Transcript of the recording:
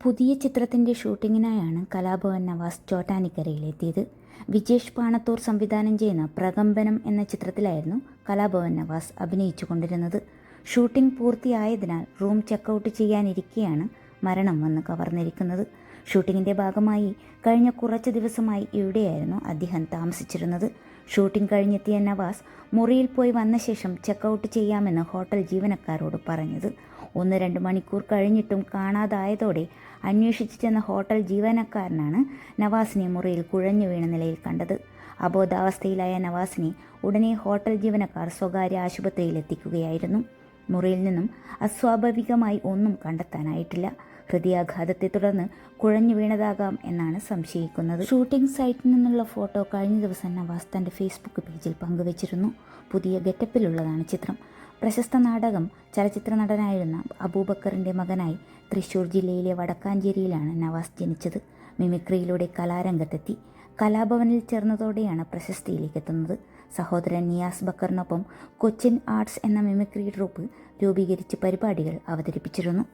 പുതിയ ചിത്രത്തിന്റെ ഷൂട്ടിങ്ങിനായാണ് കലാഭവൻ നവാസ് ചോട്ടാനിക്കരയിലെത്തിയത്. വിജേഷ് പാണത്തൂർ സംവിധാനം ചെയ്യുന്ന പ്രകമ്പനം എന്ന ചിത്രത്തിലായിരുന്നു കലാഭവൻ നവാസ് അഭിനയിച്ചു കൊണ്ടിരുന്നത് ഷൂട്ടിംഗ് പൂർത്തിയായതിനാൽ റൂം ചെക്കൗട്ട് ചെയ്യാനിരിക്കെയാണ് മരണം വന്ന് കവർന്നിരിക്കുന്നത്. ഷൂട്ടിങ്ങിന്റെ ഭാഗമായി കഴിഞ്ഞ കുറച്ച് ദിവസമായി ഇവിടെയായിരുന്നു അദ്ദേഹം താമസിച്ചിരുന്നത്. ഷൂട്ടിംഗ് കഴിഞ്ഞെത്തിയ നവാസ് മുറിയിൽ പോയി വന്ന ശേഷം ചെക്കൗട്ട് ചെയ്യാമെന്ന് ഹോട്ടൽ ജീവനക്കാരോട് പറഞ്ഞത്. ഒന്ന് രണ്ട് മണിക്കൂർ കഴിഞ്ഞിട്ടും കാണാതായതോടെ അന്വേഷിച്ചു ചെന്ന ഹോട്ടൽ ജീവനക്കാരനാണ് നവാസിനെ മുറിയിൽ കുഴഞ്ഞു വീണ നിലയിൽ കണ്ടത്. അബോധാവസ്ഥയിലായ നവാസിനെ ഉടനെ ഹോട്ടൽ ജീവനക്കാർ സ്വകാര്യ ആശുപത്രിയിൽ എത്തിക്കുകയായിരുന്നു. മുറിയിൽ നിന്നും അസ്വാഭാവികമായി ഒന്നും കണ്ടെത്താനായിട്ടില്ല. ഹൃദയാഘാതത്തെ തുടർന്ന് കുഴഞ്ഞു വീണതാകാം എന്നാണ് സംശയിക്കുന്നത്. ഷൂട്ടിംഗ് സൈറ്റിൽ നിന്നുള്ള ഫോട്ടോ കഴിഞ്ഞ ദിവസം നവാസ് തന്റെ ഫേസ്ബുക്ക് പേജിൽ പങ്കുവച്ചിരുന്നു. പുതിയ ഗെറ്റപ്പിലുള്ളതാണ് ചിത്രം. പ്രശസ്ത നാടകം ചലച്ചിത്ര നടനായിരുന്ന അബൂബക്കറിന്റെ മകനായി തൃശ്ശൂർ ജില്ലയിലെ വടക്കാഞ്ചേരിയിലാണ് നവാസ് ജനിച്ചത്. മിമിക്രിയിലൂടെ കലാരംഗത്തെത്തി. കലാഭവനിൽ ചേർന്നതോടെയാണ് പ്രശസ്തിയിലേക്ക് എത്തുന്നത് സഹോദരൻ നിയാസ് ബക്കറിനൊപ്പം കൊച്ചിൻ ആർട്സ് എന്ന മിമിക്രി ട്രൂപ്പ് രൂപീകരിച്ച് പരിപാടികൾ അവതരിപ്പിച്ചിരുന്നു.